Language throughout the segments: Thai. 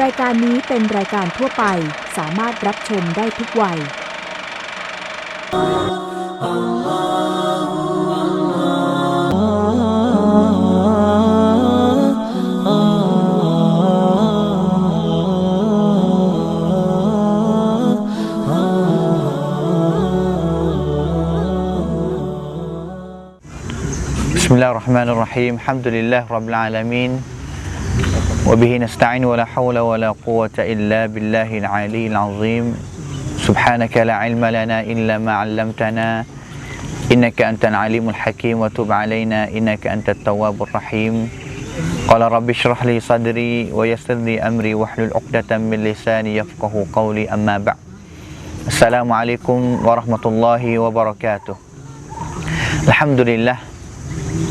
รายการนี้เป็นรายการทั่วไป สามารถรับชมได้ทุกวัย بسم الله الرحمن الرحيم الحمد لله رب العالمين وبه نستعين ولا حول ولا قوة إلا بالله العلي العظيم سبحانك لا علم لنا إلا ما علمتنا إنك أنت العليم الحكيم وتب علينا إنك أنت التواب الرحيم قال رب اشرح لي صدري ويسر لي أمري واحلل عقدة من لساني يفقه قولي أما بعد السلام عليكم ورحمة الله وبركاته الحمد لله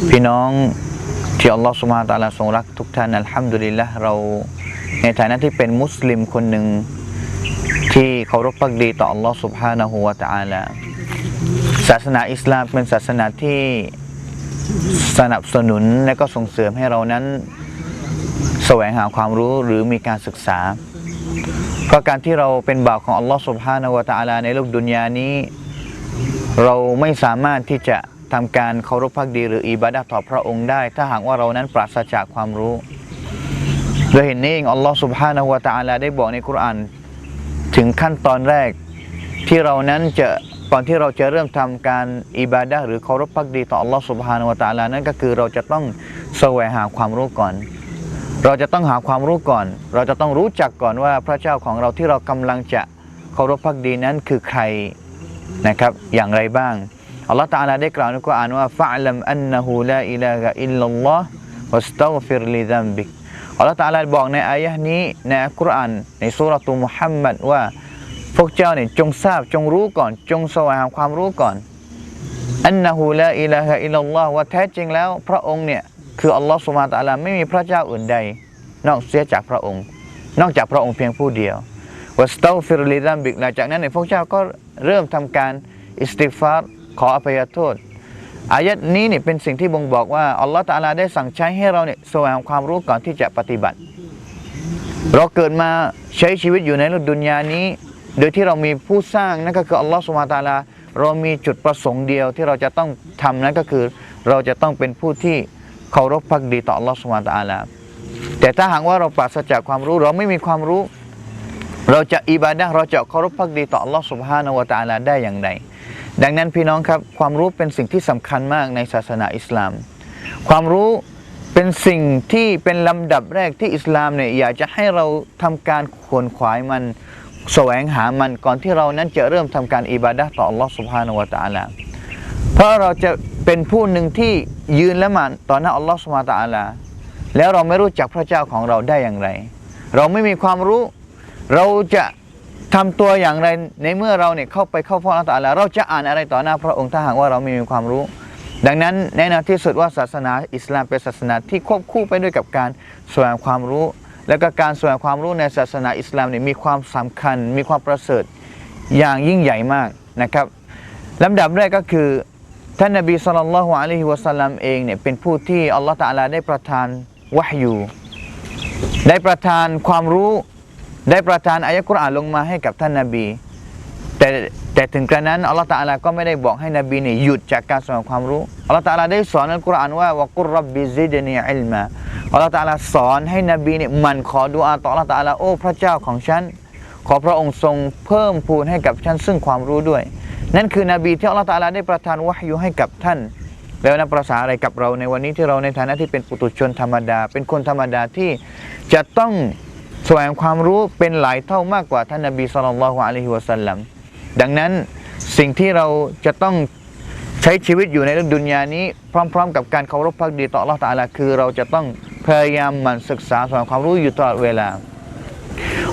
พี่น้อง ที่อัลลอฮฺสุบฮานตะอาลาทรงรักทุกท่านอัลฮัมดุลิลละเราในฐานะที่เป็นมุสลิมคนหนึ่งที่เคารพพักดีต่ออัลลอฮฺสุบฮานะฮูวะตะอาลาศาสนาอิสลามเป็นศาสนาที่สนับสนุนและก็ส่งเสริมให้เรานั้น แสวงหาความรู้หรือมีการศึกษา เพราะการที่เราเป็นบ่าวของอัลลอฮฺสุบฮานะฮูวะตะอาลาในโลกดุนยานี้ เราไม่สามารถที่จะ ทำการเคารพพักดีหรืออิบาดะห์ต่อพระองค์ได้ ถ้าหากว่าเรานั้นปราศจากความรู้โดยเห็นนี้เองอัลลอฮฺ سبحانه และ تعالى ได้บอกในคุรานถึงขั้นตอนแรกที่เรานั้นจะก่อนที่เราจะเริ่มทำการอิบาดะห์หรือเคารพพักดีต่ออัลลอฮฺ سبحانه และ تعالى นั่นก็คือเราจะต้องแสวงหาความรู้ก่อน เราจะต้องหาความรู้ก่อน เราจะต้องรู้จักก่อนว่าพระเจ้าของเราที่เรากำลังจะเคารพพักดีนั้นคือใคร นะครับอย่างไรบ้าง อัลลอฮฺตาลาได้กล่าวในกุรอานว่าฟะลัมอันนะฮูลาอิลาฮะอิลลัลลอฮ์วัสตัฆฟิรลิซัมบิกอัลลอฮฺตาลาบอกในอายะห์นี้ในอัลกุรอานในสุรตุมุฮัมมัดว่าพวกเจ้าเนี่ยจงทราบจงรู้ก่อน จงแสวงหาความรู้ก่อนอันนะฮูลาอิลาฮะอิลลัลลอฮ์ว่าแท้จริงแล้ว พระองค์เนี่ยคืออัลลอฮฺสุบฮานตะอาลาไม่มีพระเจ้าอื่นใด นอกเสียจากพระองค์ นอกจากพระองค์เพียงผู้เดียววัสตัฆฟิรลิซัมบิกหลังจากนั้นเนี่ยพวกเจ้าก็เริ่มทำการอิสติฟาร ขออภัยโทษอายัดนี้เนี่ยเป็นสิ่งที่บ่งบอกว่าอัลลอฮฺตะอาลาได้สั่งใช้ให้เราเนี่ยแสวงหาความรู้ก่อนที่จะปฏิบัติ เราเกิดมาใช้ชีวิตอยู่ในโลกดุนยานี้ โดยที่เรามีผู้สร้างนั่นก็คืออัลลอฮฺสุบฮานะฮูวะตะอาลา เรามีจุดประสงค์เดียวที่เราจะต้องทำนั่นก็คือ เราจะต้องเป็นผู้ที่เคารพพักดีต่ออัลลอฮฺสุบฮานะฮูวะตาลา แต่ถ้าหากว่าเราปราศจากความรู้เราไม่มีความรู้ เราจะอิบาดะเราจะเคารพพักดีต่ออัลลอฮฺสุบฮานะฮูวะตาลาได้อย่างไร ดังนั้นพี่น้องครับความรู้เป็นสิ่งที่สำคัญมากในศาสนาอิสลาม ความรู้เป็นสิ่งที่เป็นลำดับแรกที่อิสลามเนี่ยอยากจะให้เราทำการขวนขวายมันแสวงหามันก่อนที่เรานั้นจะเริ่มทำการอิบาดะต่ออัลลอฮฺสุบฮานะฮูวะตาลาเพราะเราจะเป็นผู้หนึ่งที่ยืนละหมาดต่อหน้าอัลลอฮฺสุบฮานะฮูวะตะอาลาแล้วเราไม่รู้จักพระเจ้าของเราได้อย่างไร เราไม่มีความรู้ เราจะ ทำตัวอย่างไรในเมื่อเราเนี่ยเข้าไปเข้าเฝ้าอัลลอฮฺตะอาลาเราจะอ่านอะไรต่อหน้าพระองค์ถ้าหากว่าเราไม่มีความรู้ ดังนั้นแน่นอนที่สุดว่าศาสนาอิสลามเป็นศาสนาที่ควบคู่ไปด้วยกับการแสวงความรู้ และก็การแสวงความรู้ในศาสนาอิสลามเนี่ยมีความสำคัญ มีความประเสริฐอย่างยิ่งใหญ่มากนะครับลำดับแรกก็คือท่านนบีสุลต่านละฮ์อะลัยฮิวะสัลลัมเองเนี่ยเป็นผู้ที่อัลลอฮฺตะอาลาได้ประทานวะฮยูได้ประทานความรู้ ได้ประทานอายะกุรอานลงมาให้กับท่านนาบี แต่แต่ถึงกระนั้นอัลลอฮฺตะอาลาก็ไม่ได้บอกให้นบีเนี่ยหยุดจากการสวงความรู้อัลลอฮฺตะอาลาได้สอนในกุรอานว่าวะกุรรับบิซิดนีอิลมาอัลลอฮฺตะอาลาสอนให้นบีเนี่ยมันขอดุอาต่ออัลลอฮฺตะอาลาโอ้พระเจ้าของฉันขอพระองค์ทรงเพิ่มพูนให้กับฉันซึ่งความรู้ด้วย นั่นคือนบีที่อัลลอฮฺตะอาลาได้ประทานวะฮยูให้กับท่าน แล้วนับประสาอะไรกับเราในวันนี้ที่เราในฐานะที่เป็นปุถุชนธรรมดา เป็นคนธรรมดาที่จะต้อง สวงความรู้เป็นหลายเท่ามากกว่าท่านนบีสุลต่านละฮ์อะลัยฮิวะสัลลัมดังนั้นสิ่งที่เราจะต้องใช้ชีวิตอยู่ในโลกดุนยานี้ พร้อม ๆ กับการเคารพพักดีต่ออัลลอฮ์ตะอาลาคือเราจะต้องพยายามหมันศึกษาแสวงความรู้อยู่ตลอดเวลา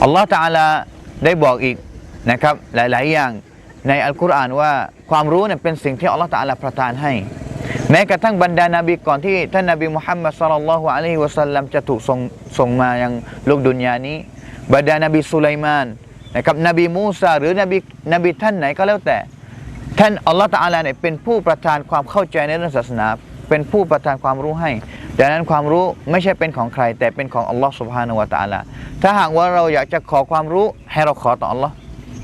อัลลอฮ์ตะอาลาได้บอกอีกนะครับหลาย ๆ อย่างในอัลกุรอานว่าความรู้เนี่ยเป็นสิ่งที่อัลลอฮ์ตะอาลาประทานให้ แม้กระทั่งบรรดานาบีก่อนที่ท่านนาบีมุฮัมมัดสัลลัลลอฮุอะลัยฮิวะสัลลัมจะถูกส่งส่งมายังโลกดุนยานี้บรรดานาบีสุไลมานนะครับนบีมูซาหรือนบีนบีท่านไหนก็แล้วแต่ ท่านอัลลอฮ์ตะอาลาเนี่ยเป็นผู้ประทานความเข้าใจในเรื่องศาสนา เป็นผู้ประทานความรู้ให้ ดังนั้นความรู้ไม่ใช่เป็นของใคร แต่เป็นของอัลลอฮ์สุบฮานาวะตะอาลาถ้าหากว่าเราอยากจะขอความรู้ให้เราขอต่ออัลลอฮ์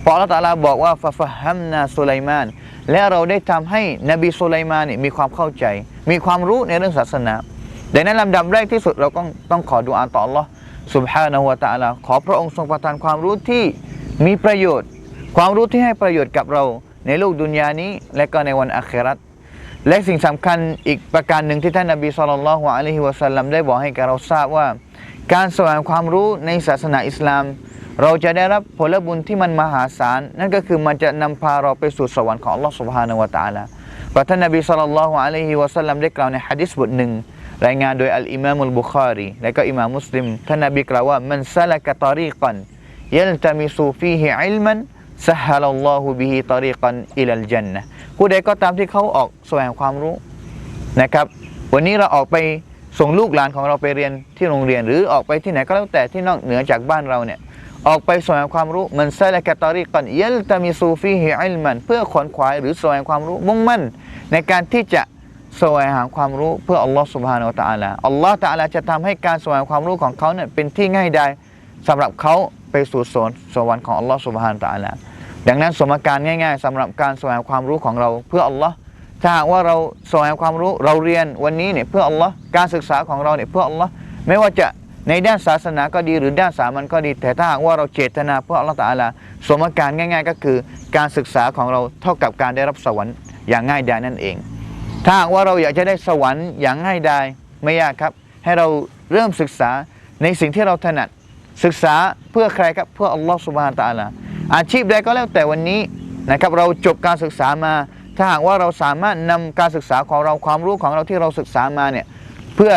เพราะอัลลอฮ์ตะอาลาบอกว่าฟะฟะฮัมนาสุไลมาน และเราได้ทำให้นบีสุไลมานเนี่ยมีความเข้าใจ มีความรู้ในเรื่องศาสนาดังนั้นลำดับแรกที่สุดเราต้องต้องขอดุอาต่ออัลลอฮ์สุบฮานะฮูวะตะอาลาขอพระองค์ทรงประทานความรู้ที่มีประโยชน์ ความรู้ที่ให้ประโยชน์กับเราในโลกดุนยานี้ และก็ในวันอาคราตและสิ่งสำคัญอีกประการหนึ่งที่ท่านนบีสุลต่านละฮ์อะลัยฮิวะสัลลัมได้บอกให้กับเราทราบว่า การแสวงความรู้ในศาสนาอิสลาม เราจะได้รับผลบุญที่มันมหาศาล นั่นก็คือมันจะนำพาเราไปสู่สวรรค์ของ Allah Subhanahu wa Taala พระท่านนบีสัลลัลลอฮุอะลัยฮิวะสัลลัมได้กล่าวใน hadis บทหนึ่งรายงานโดยอัลอิมามุลบุคารีและก็อิมามุสลิมท่านนบีกล่าวว่ามันซาลกะตารีกันยัลตามิซูฟีฮิอิลมันซะฮะลัลลอฮุบิฮิตารีกันอิลัลจันนะผู้ใดก็ตามที่เขาออกแสวงความรู้นะครับ วันนี้เราออกไปส่งลูกหลานของเราไปเรียนที่โรงเรียน หรือออกไปที่ไหนก็แล้วแต่ที่นอกเหนือจากบ้านเราเนี่ย ออกไปแสวงความรู้มันไซละกตอรีก่อนเยลตามิซูฟีฮิอิลมันเพื่อขวนขวายหรือแสวงความรู้มุ่งมั่น ในการที่จะแสวงหาความรู้เพื่ออัลลอฮ์สุบฮานอัลตะอาลาอัลลอฮ์ตะอัลาจะทำให้การแสวงความรู้ของเขาเนี่ยเป็นที่ง่ายดายสำหรับเขาไปสู่สวนสวรรค์ของอัลลอฮ์สุบฮานาอัลตะอาลาดังนั้นสมการง่าย ๆ สำหรับการแสวงความรู้ของเราเพื่ออัลลอฮ์ถ้าว่าเราแสวงความรู้เราเรียนวันนี้เนี่ยเพื่ออัลลอฮ์การศึกษาของเราเนี่ยเพื่ออัลลอฮ์ไม่ว่าจะ ในด้านศาสนาก็ดีหรือด้านสามัญก็ดี แต่ถ้าหากว่าเราเจตนาเพื่ออัลลอฮฺตาลาสมการง่าย ๆ ก็คือการศึกษาของเราเท่ากับการได้รับสวรรค์อย่างง่ายดายนั่นเอง ถ้าหากว่าเราอยากจะได้สวรรค์อย่างง่ายดายไม่ยากครับ ให้เราเริ่มศึกษาในสิ่งที่เราถนัดศึกษาเพื่อใครครับเพื่ออัลลอฮฺสุบฮานตาลาอาชีพใดก็แล้วแต่วันนี้นะครับเราจบการศึกษามา ถ้าหากว่าเราสามารถนำการศึกษาของเราความรู้ของเราที่เราศึกษามาเนี่ยเพื่อ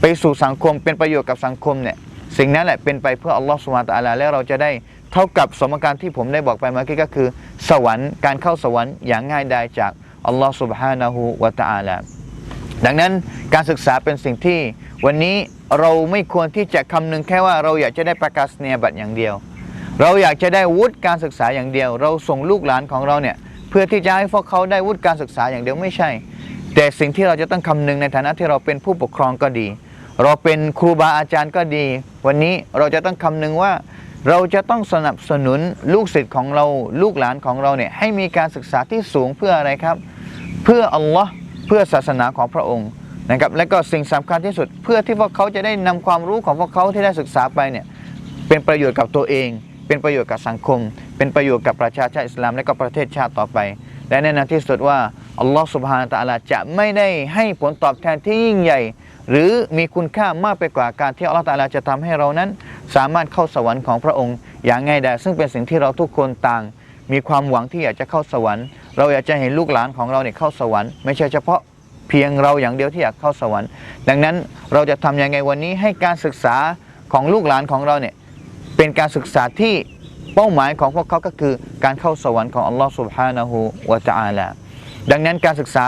ไปสู่สังคมเป็นประโยชน์กับสังคมเนี่ยสิ่งนั้นแหละเป็นไปเพื่ออัลลอฮฺสุมาตะลลาแล้วเราจะได้เท่ากับสมการที่ผมได้บอกไปเมื่อกี้ก็คือ สวรรค์การเข้าสวรรค์อย่างง่ายดายจากอัลลอฮฺสุบฮานะฮูวะตะอัลลาดังนั้นการศึกษาเป็นสิ่งที่ วันนี้เราไม่ควรที่จะคำนึงแค่ว่าเราอยากจะได้ประกาศเนียบัตรอย่างเดียว เราอยากจะได้วุฒิการศึกษาอย่างเดียว เราส่งลูกหลานของเราเนี่ยเพื่อที่จะให้พวกเขาได้วุฒิการศึกษาอย่างเดียวไม่ใช่ แต่สิ่งที่เราจะต้องคำนึงในฐานะที่เราเป็นผู้ปกครองก็ดี เราเป็นครูบาอาจารย์ก็ดี วันนี้เราจะต้องคำนึงว่า เราจะต้องสนับสนุนลูกศิษย์ของเราลูกหลานของเราเนี่ยให้มีการศึกษาที่สูงเพื่ออะไรครับ เพื่ออัลลอฮ์เพื่อศาสนาของพระองค์นะครับและก็สิ่งสำคัญที่สุดเพื่อที่พวกเขาจะได้นำความรู้ของพวกเขาที่ได้ศึกษาไปเนี่ยเป็นประโยชน์กับตัวเอง เป็นประโยชน์กับสังคม เป็นประโยชน์กับประชาชาติอิสลามและก็ประเทศชาติต่อไป และแน่นอนที่สุดว่าอัลลอฮ์สุบฮานะตะอาลาจะไม่ได้ให้ผลตอบแทนที่ยิ่งใหญ่ หรือมีคุณค่ามากไปกว่าการที่อัลลอฮฺตาลาจะทำให้เรานั้น สามารถเข้าสวรรค์ของพระองค์ อย่างง่ายดายซึ่งเป็นสิ่งที่เราทุกคนต่าง มีความหวังที่อยากจะเข้าสวรรค์ เราอยากจะเห็นลูกหลานของเราเนี่ยเข้าสวรรค์ไม่ใช่เฉพาะเพียงเราอย่างเดียวที่อยากเข้าสวรรค์ ดังนั้นเราจะทํำยังไงวันนี้ให้การศึกษาของลูกหลานของเราเนี่ยเป็นการศึกษาที่เป้าหมายของพวกเขาก็คือการเข้าสวรรค์ของอัลลอฮฺสุบฮานะฮูวะจาอัลาดังนั้นการศึกษา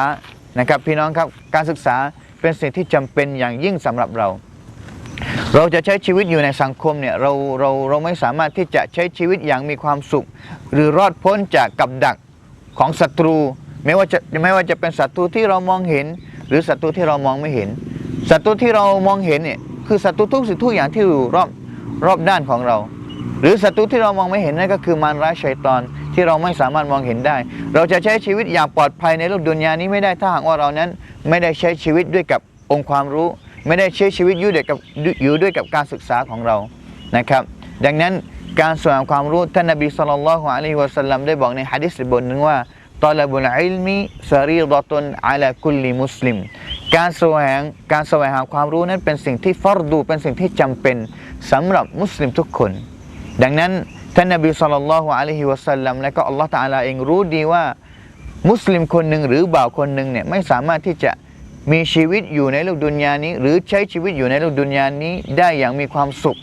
นะครับพี่น้องครับการศึกษา เป็นสิ่งที่จำเป็นอย่างยิ่งสำหรับเรา เราจะใช้ชีวิตอยู่ในสังคมเนี่ยเราเราเราไม่สามารถที่จะใช้ชีวิตอย่างมีความสุข หรือรอดพ้นจากกับดักของศัตรู ไม่ว่าจะไม่ว่าจะเป็นศัตรูที่เรามองเห็น หรือศัตรูที่เรามองไม่เห็นศัตรูที่เรามองเห็นเนี่ยคือศัตรูทุกสิ่งทุกอย่างที่อยู่รอบรอบด้านของเรา หรือศัตรูที่เรามองไม่เห็นนั่นก็คือมารร้ายชัยตอนที่เราไม่สามารถมองเห็นได้ เราจะใช้ชีวิตอย่างปลอดภัยในโลกดุนยานี้ไม่ได้ถ้าหากว่าเรานั้น ไม่ได้ใช้ชีวิตด้วยกับองค์ความรู้ ไม่ได้ใช้ชีวิตอยู่ด้วยกับอยู่ด้วยกับการศึกษาของเรานะครับ ดังนั้นการแสวงความรู้ท่านนบีสุลต่านละฮ์อะลัยฮิวะสัลลัมได้บอกในฮะดิษบทหนึ่งว่าตอลบุลอิลมีสรีดะตุนอะลาคุลลิมุสลิม การแสวงการแสวงหาความรู้นั้นเป็นสิ่งที่ฟัรดูเป็นสิ่งที่จำเป็นสำหรับมุสลิมทุกคน ดังนั้นท่านนบีสุลต่านละฮ์อะลัยฮิวะสัลลัมและก็อัลลอฮ์ตะอาลาเองรู้ดีว่า มุสลิมคนหนึ่งหรือบ่าวคนหนึ่งเนี่ยไม่สามารถที่จะมีชีวิตอยู่ในโลกดุนยานี้ หรือใช้ชีวิตอยู่ในโลกดุนยานี้ ได้อย่างมีความสุข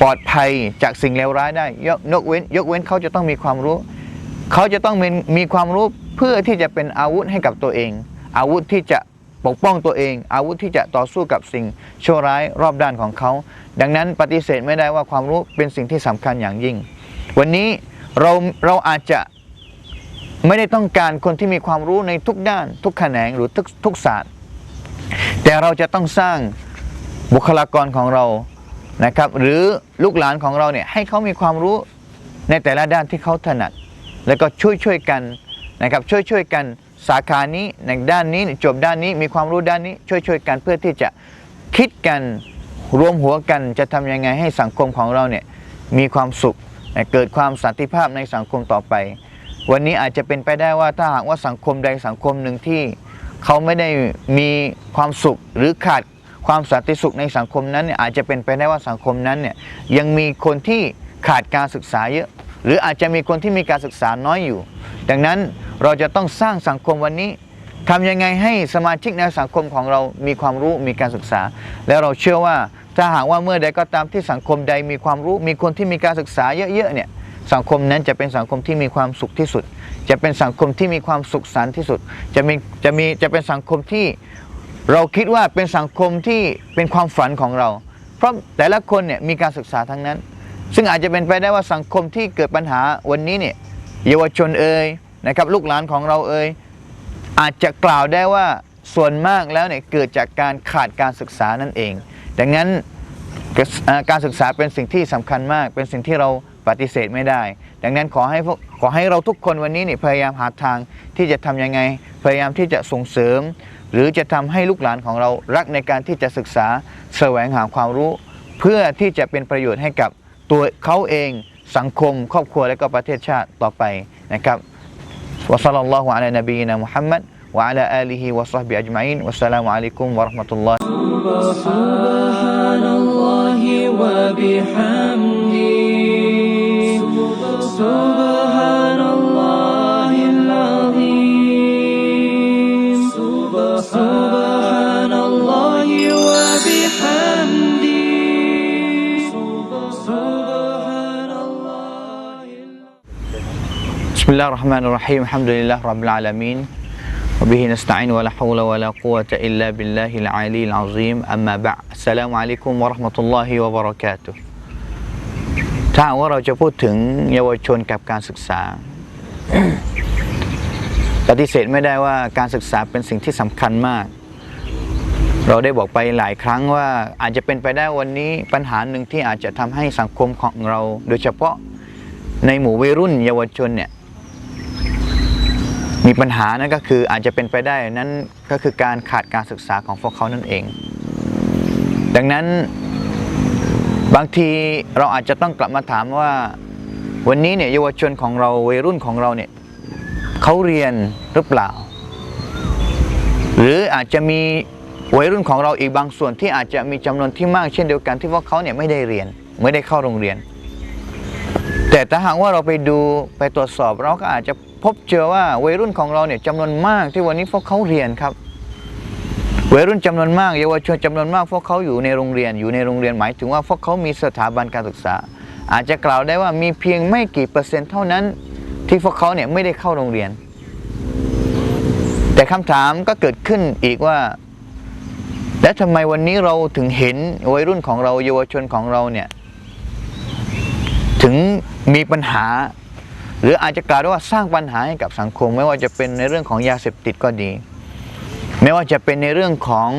ปลอดภัยจากสิ่งเลวร้ายได้ยกยกเว้น ยกเว้นเขาจะต้องมีความรู้ เขาจะต้องมีมีความรู้เพื่อที่จะเป็นอาวุธให้กับตัวเอง อาวุธที่จะ ปกป้องตัวเอง อาวุธที่จะต่อสู้กับสิ่งชั่วร้ายรอบด้านของเขา ดังนั้นปฏิเสธไม่ได้ว่าความรู้เป็นสิ่งที่สำคัญอย่างยิ่ง วันนี้เราเราอาจจะไม่ได้ต้องการคนที่มีความรู้ในทุกด้าน ทุกแขนงหรือทุกทุกศาสตร์ แต่เราจะต้องสร้างบุคลากรของเรานะครับ หรือลูกหลานของเราเนี่ยให้เขามีความรู้ในแต่ละด้านที่เขาถนัด แล้วก็ช่วยช่วยกันนะครับช่วยช่วยกัน สาขานี้ในด้านนี้จบด้านนี้มีความรู้ด้านนี้ช่วยช่วยๆกันเพื่อที่จะคิดกันรวมหัวกันจะทำยังไงให้สังคมของเราเนี่ยมีความสุขเกิดความสันติภาพในสังคมต่อไป วันนี้อาจจะเป็นไปได้ว่าถ้าหากว่าสังคมใดสังคมหนึ่งที่เขาไม่ได้มีความสุขหรือขาดความสันติสุขในสังคมนั้นเนี่ยอาจจะเป็นไปได้ว่าสังคมนั้นเนี่ยยังมีคนที่ขาดการศึกษาเยอะ หรืออาจจะมีคนที่มีการศึกษาน้อยอยู่ ดังนั้นเราจะต้องสร้างสังคมวันนี้ทำยังไงให้สมาชิกในสังคมของเรามีความรู้มีการศึกษา แล้วเราเชื่อว่าถ้าหากว่าเมื่อใดก็ตามที่สังคมใดมีความรู้ มีคนที่มีการศึกษาเยอะๆเนี่ยสังคมนั้นจะเป็นสังคมที่มีความสุขที่สุด จะเป็นสังคมที่มีความสุขสันต์ที่สุด จะมีจะมีจะเป็นสังคมที่เราคิดว่าเป็นสังคมที่เป็นความฝันของเรา เพราะแต่ละคนเนี่ยมีการศึกษาทั้งนั้น ซึ่งอาจจะเป็นไปได้ว่าสังคมที่เกิดปัญหาวันนี้เนี่ยเยาวชนเอ่ยนะครับลูกหลานของเราเอ่ยอาจจะกล่าวได้ว่าส่วนมากแล้วเนี่ยเกิดจากการขาดการศึกษานั่นเอง ดังนั้นการศึกษาเป็นสิ่งที่สำคัญมาก เป็นสิ่งที่เราปฏิเสธไม่ได้ ดังนั้นขอให้พวกขอให้เราทุกคนวันนี้เนี่ยพยายามหาทางที่จะทำยังไง พยายามที่จะส่งเสริม หรือจะทำให้ลูกหลานของเรารักในการที่จะศึกษาแสวงหาความรู้ เพื่อที่จะเป็นประโยชน์ให้กับ ตัวเขาเองสังคม ครอบครัวและก็ประเทศชาติต่อไปนะครับ وصلى الله على نبينا محمد وعلى آله وصحبه أجمعين والسلام عليكم ورحمة الله سبحان الله وبحمده سبحان بسم الله الرحمن الرحيم الحمد لله رب العالمين وبه نستعين ولا حول ولا قوة إلا بالله العلي العظيم أما بعد السلام عليكم ورحمة الله وبركاته ถ้าหากว่าเราจะพูดถึงเยาวชนกับการศึกษา ปฏิเสธไม่ได้ว่าการศึกษาเป็นสิ่งที่สำคัญมาก เราได้บอกไปหลายครั้งว่าอาจจะเป็นไปได้วันนี้ปัญหาหนึ่งที่อาจจะทำให้สังคมของเรา โดยเฉพาะในหมู่วัยรุ่นเยาวชนเนี่ย มีปัญหานั่นก็คืออาจจะเป็นไปได้นั้นก็คือการขาดการศึกษาของพวกเขานั่นเอง ดังนั้นบางทีเราอาจจะต้องกลับมาถามว่า วันนี้เนี่ยเยาวชนของเราวัยรุ่นของเราเนี่ยเขาเรียนหรือเปล่า หรืออาจจะมีวัยรุ่นของเราอีกบางส่วนที่อาจจะมีจำนวนที่มากเช่นเดียวกันที่พวกเขาเนี่ยไม่ได้เรียนไม่ได้เข้าโรงเรียน แต่ถ้าหากว่าเราไปดูไปตรวจสอบเราก็อาจจะ พบเจอว่าวัยรุ่นของเราเนี่ยจำนวนมากที่วันนี้พวกเขาเรียนครับวัยรุ่นจำนวนมากเยาวชนจำนวนมากพวกเขาอยู่ในโรงเรียนอยู่ในโรงเรียนหมายถึงว่าพวกเขามีสถาบันการศึกษา อาจจะกล่าวได้ว่ามีเพียงไม่กี่เปอร์เซ็นต์เท่านั้น ที่พวกเขาเนี่ยไม่ได้เข้าโรงเรียน แต่คำถามก็เกิดขึ้นอีกว่า และทำไมวันนี้เราถึงเห็นวัยรุ่นของเราเยาวชนของเราเนี่ยถึงมีปัญหา หรืออาจจะกล่าวได้ว่าสร้างปัญหาให้กับสังคม ไม่ว่าจะเป็นในเรื่องของยาเสพติดก็ดี ไม่ว่าจะเป็นในเรื่องของ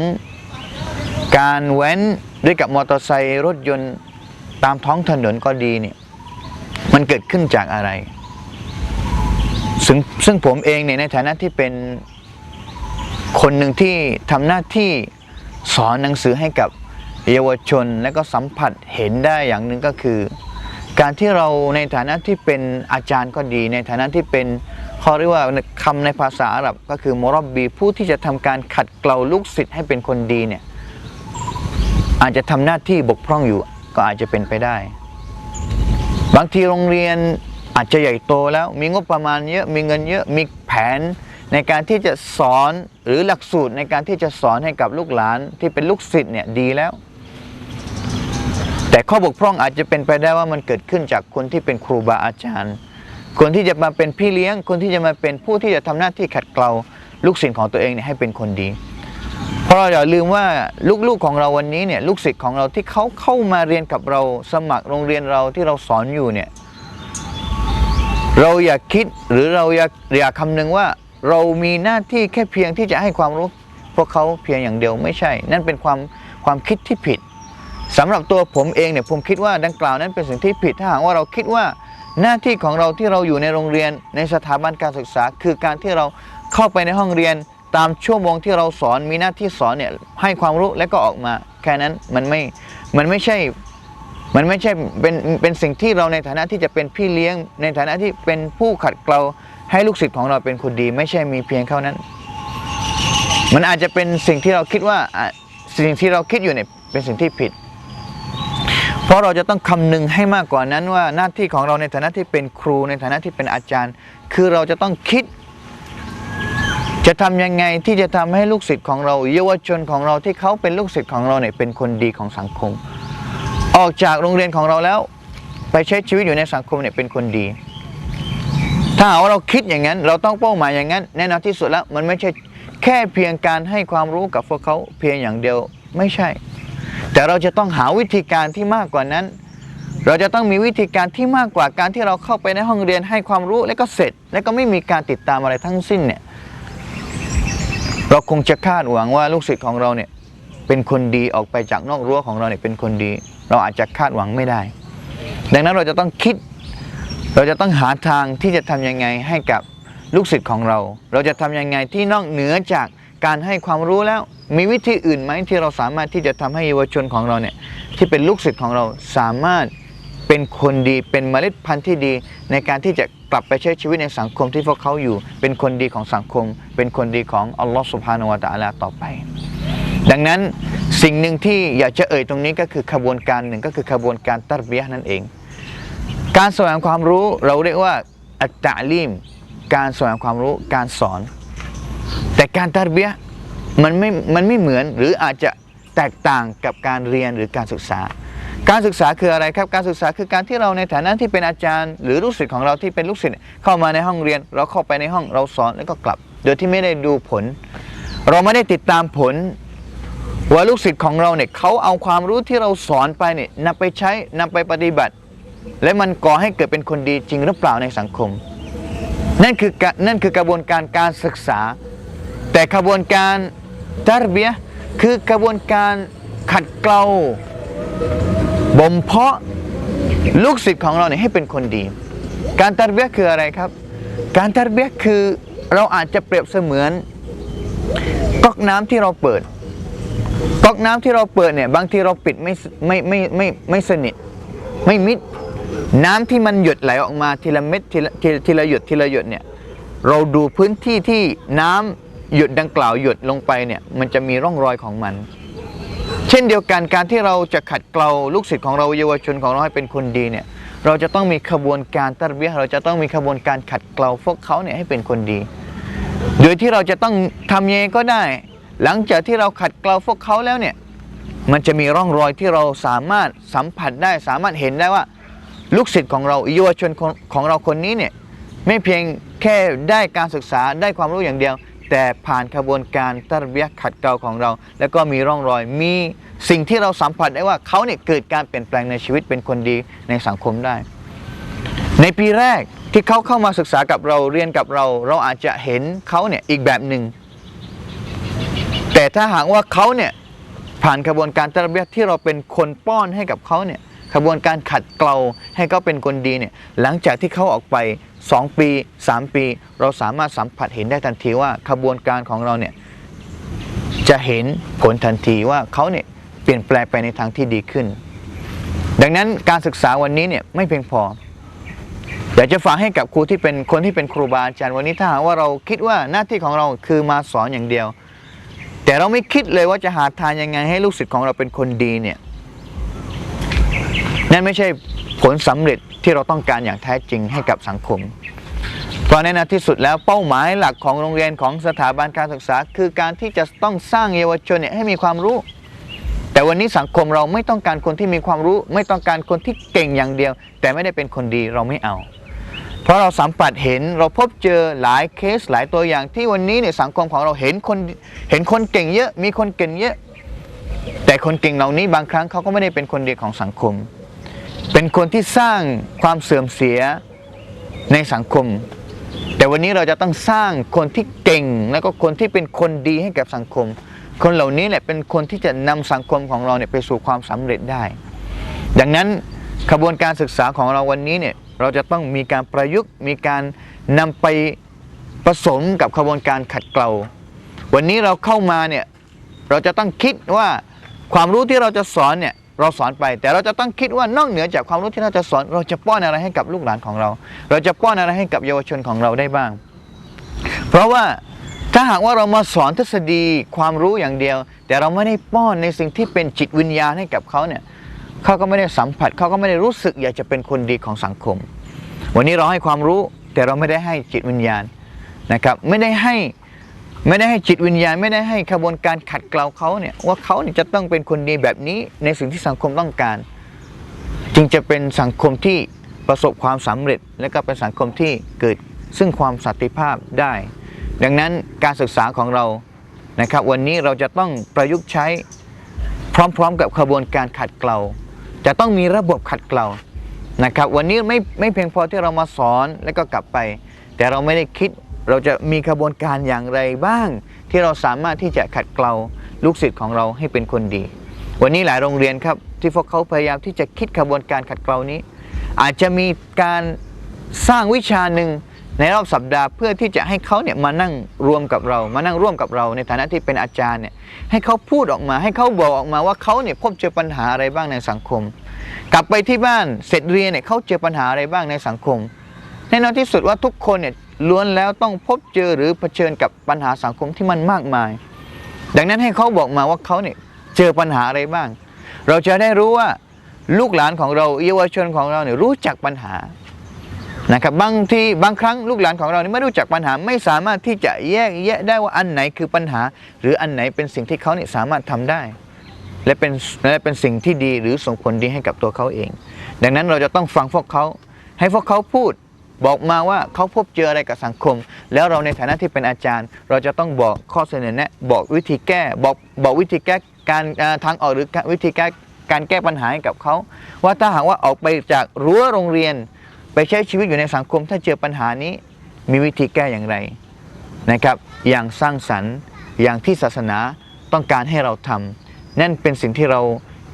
การแว้นด้วยกับมอเตอร์ไซค์รถยนต์ตามท้องถนนก็ดีเนี่ยมันเกิดขึ้นจากอะไร ซึ่งซึ่งผมเองเนี่ยในฐานะที่เป็นคนหนึ่งที่ทำหน้าที่สอนหนังสือให้กับเยาวชนและก็สัมผัสเห็นได้อย่างหนึ่งก็คือ การที่เราในฐานะที่เป็นอาจารย์ก็ดี ในฐานะที่เป็นเขาเรียกว่าคำในภาษาอาหรับก็คือมรบบีผู้ที่จะทำการขัดเกลาลูกศิษย์ให้เป็นคนดีเนี่ยอาจจะทำหน้าที่บกพร่องอยู่ก็อาจจะเป็นไปได้ บางทีโรงเรียนอาจจะใหญ่โตแล้วมีงบประมาณเยอะมีเงินเยอะมีแผนในการที่จะสอนหรือหลักสูตรในการที่จะสอนให้กับลูกหลานที่เป็นลูกศิษย์เนี่ยดีแล้ว แต่ข้อบกพร่องอาจจะเป็นไปได้ว่ามันเกิดขึ้นจากคนที่เป็นครูบาอาจารย์ คนที่จะมาเป็นพี่เลี้ยง คนที่จะมาเป็นผู้ที่จะทำหน้าที่ขัดเกลาลูกศิษย์ของตัวเองเนี่ยให้เป็นคนดี เพราะเราอย่าลืมว่าลูกๆของเราวันนี้เนี่ยลูกศิษย์ของเราที่เขาเข้ามาเรียนกับเราสมัครโรงเรียนเราที่เราสอนอยู่เนี่ยเราอย่าคิดหรือเราอย่าอย่าคำนึงว่าเรามีหน้าที่แค่เพียงที่จะให้ความรู้พวกเขาเพียงอย่างเดียวไม่ใช่ นั่นเป็นความความคิดที่ผิด สำหรับตัวผมเองเนี่ยผมคิดว่าดังกล่าวนั้นเป็นสิ่งที่ผิดถ้าหากว่าเราคิดว่าหน้าที่ของเราที่เราอยู่ในโรงเรียนในสถาบันการศึกษา คือการที่เราเข้าไปในห้องเรียนตามชั่วโมงที่เราสอนมีหน้าที่สอนเนี่ยให้ความรู้แล้วก็ออกมา แค่นั้นมันไม่มันไม่ใช่มันไม่ใช่เป็นเป็นสิ่งที่เราในฐานะที่จะเป็นพี่เลี้ยง ในฐานะที่เป็นผู้ขัดเกลาให้ลูกศิษย์ของเราเป็นคนดี ไม่ใช่มีเพียงเท่านั้น มันอาจจะเป็นสิ่งที่เราคิดว่าสิ่งที่เราคิดอยู่เนี่ยเป็นสิ่งที่ผิด เพราะเราจะต้องคำนึงให้มากกว่านั้นว่าหน้าที่ของเราในฐานะที่เป็นครูในฐานะที่เป็นอาจารย์ คือเราจะต้องคิด จะทำยังไงที่จะทำให้ลูกศิษย์ของเรา เยาวชนของเราที่เขาเป็นลูกศิษย์ของเราเนี่ยเป็นคนดีของสังคม ออกจากโรงเรียนของเราแล้ว ไปใช้ชีวิตอยู่ในสังคมเนี่ยเป็นคนดี ถ้าเราคิดอย่างนั้น เราต้องเป้าหมายอย่างนั้น แน่นอนที่สุดแล้วมันไม่ใช่แค่เพียงการให้ความรู้กับพวกเขาเพียงอย่างเดียวไม่ใช่ แต่เราจะต้องหาวิธีการที่มากกว่านั้น เราจะต้องมีวิธีการที่มากกว่าการที่เราเข้าไปในห้องเรียนให้ความรู้แล้วก็เสร็จ แล้วก็ไม่มีการติดตามอะไรทั้งสิ้นเนี่ยเราคงจะคาดหวังว่าลูกศิษย์ของเราเนี่ยเป็นคนดีออกไปจากนอกรั้วของเราเนี่ยเป็นคนดี เราอาจจะคาดหวังไม่ได้ ดังนั้นเราจะต้องคิด เราจะต้องหาทางที่จะทำยังไงให้กับลูกศิษย์ของเรา เราจะทำยังไงที่นอกเหนือจากการให้ความรู้แล้ว มีวิธีอื่นไหมที่เราสามารถที่จะทำให้เยาวชนของเราเนี่ยที่เป็นลูกศิษย์ของเราสามารถเป็นคนดีเป็นเมล็ดพันธุ์ที่ดี ในการที่จะกลับไปใช้ชีวิตในสังคมที่พวกเขาอยู่ เป็นคนดีของสังคม เป็นคนดีของอัลลอฮฺสุบฮานาวะตะอาลาต่อไป ดังนั้นสิ่งหนึ่งที่อยากจะเอ่ยตรงนี้ก็คือขบวนการหนึ่งก็คือขบวนการตัรเบียนั่นเอง การแสวงความรู้เราเรียกว่าอัตตะลีมการแสวงความรู้การสอน แต่การตัรเบีย มันไม่มันไม่เหมือนหรืออาจจะแตกต่างกับการเรียนหรือการศึกษา การศึกษาคืออะไรครับการศึกษาคือการที่เราในฐานะที่เป็นอาจารย์ หรือลูกศิษย์ของเราที่เป็นลูกศิษย์เข้ามาในห้องเรียน เราเข้าไปในห้องเราสอนแล้วก็กลับ โดยที่ไม่ได้ดูผล เราไม่ได้ติดตามผลว่าลูกศิษย์ของเราเนี่ยเขาเอาความรู้ที่เราสอนไปเนี่ยนำไปใช้นำไปปฏิบัติ และมันก่อให้เกิดเป็นคนดีจริงหรือเปล่าในสังคม นั่นคือการนั่นคือกระบวนการการศึกษา แต่กระบวนการ ตารเบียคือกระบวนการขัดเกลาบ่มเพาะลูกศิษย์ของเราเนี่ยให้เป็นคนดี การตารเบียคืออะไรครับ การตารเบียคือเราอาจจะเปรียบเสมือนก๊อกน้ำที่เราเปิดก๊อกน้ำที่เราเปิดเนี่ยบางทีเราปิดไม่ไม่ไม่ไม่ไม่สนิทไม่มิดน้ำที่มันหยดไหลออกมาทีละเม็ดทีละทีละทีละหยดทีละหยดเนี่ยเราดูพื้นที่ที่น้ำ หยดดังกล่าวหยดลงไปเนี่ยมันจะมีร่องรอยของมัน เช่นเดียวกันการที่เราจะขัดเกลาลูกศิษย์ของเราเยาวชนของเราให้เป็นคนดีเนี่ยเราจะต้องมีขบวนการตัรเบียเราจะต้องมีขบวนการขัดเกลาพวกเขาเนี่ยให้เป็นคนดี โดยที่เราจะต้องทำยังไงก็ได้ หลังจากที่เราขัดเกลาพวกเขาแล้วเนี่ยมันจะมีร่องรอยที่เราสามารถสัมผัสได้สามารถเห็นได้ว่า ลูกศิษย์ของเราเยาวชนของเราคนนี้เนี่ยไม่เพียงแค่ได้การศึกษาได้ความรู้อย่างเดียว แต่ผ่านขบวนการตัรเบียขัดเกลาของเรา แล้วก็มีร่องรอยมีสิ่งที่เราสัมผัสได้ว่าเขาเนี่ยเกิดการเปลี่ยนแปลงในชีวิตเป็นคนดีในสังคมได้ ในปีแรกที่เขาเข้ามาศึกษากับเราเรียนกับเรา เราอาจจะเห็นเขาเนี่ยอีกแบบหนึ่งแต่ถ้าหากว่าเขาเนี่ยผ่านกระบวนการตระเบียที่เราเป็นคนป้อนให้กับเขาเนี่ยกระบวนการขัดเกลาให้เขาเป็นคนดีเนี่ยหลังจากที่เขาออกไป 2 ปี 3 ปี เราสามารถสัมผัสเห็นได้ทันทีว่าขบวนการของเราเนี่ยจะเห็นผลทันทีว่าเขาเนี่ยเปลี่ยนแปลงไปในทางที่ดีขึ้น ดังนั้นการศึกษาวันนี้เนี่ยไม่เพียงพออยากจะฝากให้กับครูที่เป็นคนที่เป็นครูบาอาจารย์วันนี้ถ้าหากว่าเราคิดว่าหน้าที่ของเราคือมาสอนอย่างเดียว แต่เราไม่คิดเลยว่าจะหาทางยังไงให้ลูกศิษย์ของเราเป็นคนดีเนี่ย นั่นไม่ใช่ผลสำเร็จที่เราต้องการอย่างแท้จริงให้กับสังคม เพราะในนาที่สุดแล้วเป้าหมายหลักของโรงเรียนของสถาบันการศึกษา คือการที่จะต้องสร้างเยาวชนเนี่ยให้มีความรู้ แต่วันนี้สังคมเราไม่ต้องการคนที่มีความรู้ ไม่ต้องการคนที่เก่งอย่างเดียว แต่ไม่ได้เป็นคนดีเราไม่เอา เพราะเราสัมผัสเห็นเราพบเจอหลายเคสหลายตัวอย่างที่วันนี้เนี่ยสังคมของเราเห็นคนเห็นคนเก่งเยอะ มีคนเก่งเยอะ แต่คนเก่งเหล่านี้บางครั้งเขาก็ไม่ได้เป็นคนดีของสังคม เป็นคนที่สร้างความเสื่อมเสียในสังคม แต่วันนี้เราจะต้องสร้างคนที่เก่ง แล้วก็คนที่เป็นคนดีให้กับสังคม คนเหล่านี้แหละเป็นคนที่จะนำสังคมของเราเนี่ยไปสู่ความสำเร็จได้ ดังนั้นขบวนการศึกษาของเราวันนี้เนี่ยเราจะต้องมีการประยุกต์ มีการนำไปผสมกับขบวนการขัดเกลา วันนี้เราเข้ามาเนี่ยเราจะต้องคิดว่าความรู้ที่เราจะสอนเนี่ย เราสอนไป แต่เราจะต้องคิดว่านอกเหนือจากความรู้ที่เราจะสอน เราจะป้อนอะไรให้กับลูกหลานของเรา เราจะป้อนอะไรให้กับเยาวชนของเราได้บ้าง เพราะว่าถ้าหากว่าเรามาสอนทฤษฎีความรู้อย่างเดียว แต่เราไม่ได้ป้อนในสิ่งที่เป็นจิตวิญญาณให้กับเขาเนี่ยเขาก็ไม่ได้สัมผัสเขาก็ไม่ได้รู้สึกอยากจะเป็นคนดีของสังคม วันนี้เราให้ความรู้แต่เราไม่ได้ให้จิตวิญญาณนะครับไม่ได้ให้ ไม่ได้ให้จิตวิญญาณไม่ได้ให้ขบวนการขัดเกลาเขาเนี่ยว่าเขาเนี่ยจะต้องเป็นคนดีแบบนี้ในสิ่งที่สังคมต้องการ จึงจะเป็นสังคมที่ประสบความสำเร็จ และก็เป็นสังคมที่เกิดซึ่งความสันติภาพได้ ดังนั้นการศึกษาของเรานะครับ วันนี้เราจะต้องประยุกต์ใช้พร้อมๆ กับขบวนการขัดเกลาจะต้องมีระบบขัดเกลานะครับ วันนี้ไม่ไม่เพียงพอที่เรามาสอนแล้วก็กลับไป แต่เราไม่ได้คิด เราจะมีขบวนการอย่างไรบ้าง ที่เราสามารถที่จะขัดเกลาลูกศิษย์ของเราให้เป็นคนดี วันนี้หลายโรงเรียนครับที่พวกเขาพยายามที่จะคิดขบวนการขัดเกลานี้ อาจจะมีการสร้างวิชาหนึ่งในรอบสัปดาห์เพื่อที่จะให้เขาเนี่ยมานั่งรวมกับเรา มานั่งร่วมกับเรา ในฐานะที่เป็นอาจารย์เนี่ยให้เขาพูดออกมา ให้เขาบอกออกมาว่าเขาเนี่ยพบเจอปัญหาอะไรบ้างในสังคม กลับไปที่บ้านเสร็จเรียนเนี่ยเขาเจอปัญหาอะไรบ้างในสังคมแน่นอนที่สุดว่าทุกคนเนี่ย ล้วนแล้วต้องพบเจอหรือเผชิญกับปัญหาสังคมที่มันมากมาย ดังนั้นให้เขาบอกมาว่าเขาเนี่ยเจอปัญหาอะไรบ้าง เราจะได้รู้ว่าลูกหลานของเราเยาวชนของเราเนี่ยรู้จักปัญหานะครับบางทีบางครั้งลูกหลานของเราเนี่ยไม่รู้จักปัญหาไม่สามารถที่จะแยกแยะได้ว่าอันไหนคือปัญหา หรืออันไหนเป็นสิ่งที่เขาเนี่ยสามารถทำได้ และเป็นและเป็นสิ่งที่ดีหรือส่งผลดีให้กับตัวเขาเอง ดังนั้นเราจะต้องฟังพวกเขาให้พวกเขาพูด บอกมาว่าเขาพบเจออะไรกับสังคม แล้วเราในฐานะที่เป็นอาจารย์ เราจะต้องบอกข้อเสนอแนะบอกวิธีแก้บอกบอกวิธีแก้การทางออกหรือวิธีแก้การแก้ปัญหาให้กับเขาว่าถ้าหากว่าออกไปจากรั้วโรงเรียน ไปใช้ชีวิตอยู่ในสังคม ถ้าเจอปัญหานี้มีวิธีแก้อย่างไรนะครับอย่างสร้างสรรค์อย่างที่ศาสนาต้องการให้เราทำนั่นเป็นสิ่งที่เรา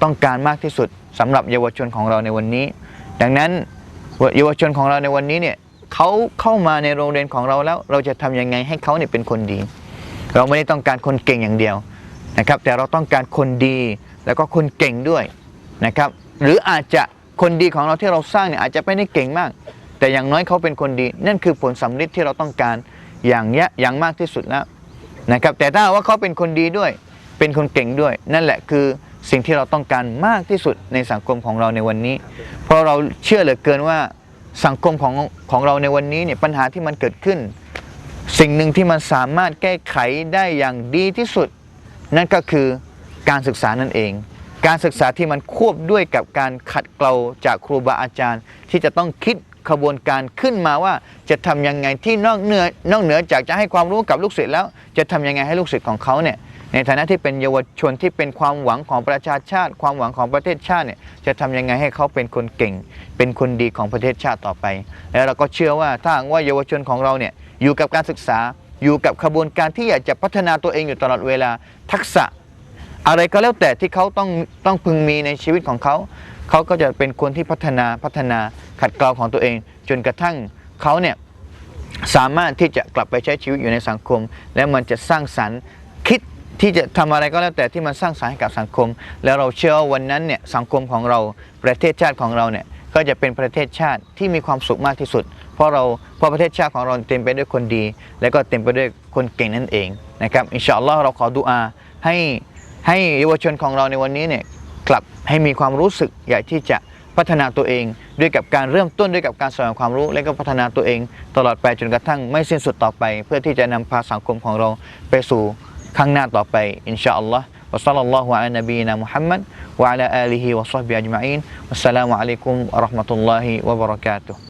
ต้องการมากที่สุดสำหรับเยาวชนของเราในวันนี้ ดังนั้น เยาวชนของเราในวันนี้เนี่ยเขาเข้ามาในโรงเรียนของเราแล้ว เราจะทำยังไงให้เขาเนี่ยเป็นคนดี เราไม่ได้ต้องการคนเก่งอย่างเดียวนะครับ แต่เราต้องการคนดีแล้วก็คนเก่งด้วยนะครับ หรืออาจจะคนดีของเราที่เราสร้างเนี่ยอาจจะไม่ได้เก่งมาก แต่อย่างน้อยเขาเป็นคนดี นั่นคือผลสำลิดที่เราต้องการอย่างยะอย่างมากที่สุดแล้วนะครับ แต่ถ้าว่าเขาเป็นคนดีด้วย เป็นคนเก่งด้วย นั่นแหละคือ สิ่งที่เราต้องการมากที่สุดในสังคมของเราในวันนี้ เพราะเราเชื่อเหลือเกินว่าสังคมของของเราในวันนี้เนี่ยปัญหาที่มันเกิดขึ้น สิ่งหนึ่งที่มันสามารถแก้ไขได้อย่างดีที่สุด นั่นก็คือการศึกษานั่นเอง การศึกษาที่มันควบด้วยกับการขัดเกลาจากครูบาอาจารย์ ที่จะต้องคิดขบวนการขึ้นมาว่าจะทำยังไงที่นอกเหนือนอกเหนือจากจะให้ความรู้กับลูกศิษย์แล้ว จะทำยังไงให้ลูกศิษย์ของเขาเนี่ย ในฐานะที่เป็นเยาวชนที่เป็นความหวังของประชาชาติ ความหวังของประเทศชาติเนี่ยจะทำยังไงให้เขาเป็นคนเก่ง เป็นคนดีของประเทศชาติต่อไป แล้วเราก็เชื่อว่าถ้าหากว่าเยาวชนของเราเนี่ยอยู่กับการศึกษา อยู่กับขบวนการที่อยากจะพัฒนาตัวเองอยู่ตลอดเวลาทักษะ อะไรก็แล้วแต่ที่เขาต้องต้องพึงมีในชีวิตของเขา เขาก็จะเป็นคนที่พัฒนาพัฒนาขัดเกลาของตัวเอง จนกระทั่งเขาเนี่ยสามารถที่จะกลับไปใช้ชีวิตอยู่ในสังคม และมันจะสร้างสรรค์ ที่จะทำอะไรก็แล้วแต่ที่มันสร้างสรรค์ให้กับสังคม แล้วเราเชื่อว่าวันนั้นเนี่ยสังคมของเราประเทศชาติของเราเนี่ยก็จะเป็นประเทศชาติที่มีความสุขมากที่สุด เพราะเราเพราะประเทศชาติของเราเต็มไปด้วยคนดี และก็เต็มไปด้วยคนเก่งนั่นเองนะครับอินชาอัลลอฮ์เราขอดุอาให้ให้เยาวชนของเราในวันนี้เนี่ยกลับให้มีความรู้สึกอยากที่จะพัฒนาตัวเองด้วยกับการเริ่มต้นด้วยกับการสวงความรู้ และก็พัฒนาตัวเอง ตลอดไปจนกระทั่งไม่สิ้นสุดต่อไป เพื่อที่จะนำพาสังคมของเราไปสู่ ข้างหน้าต่อไปอินชาอัลลอฮ์วะซัลลัลลอฮุอะลัยน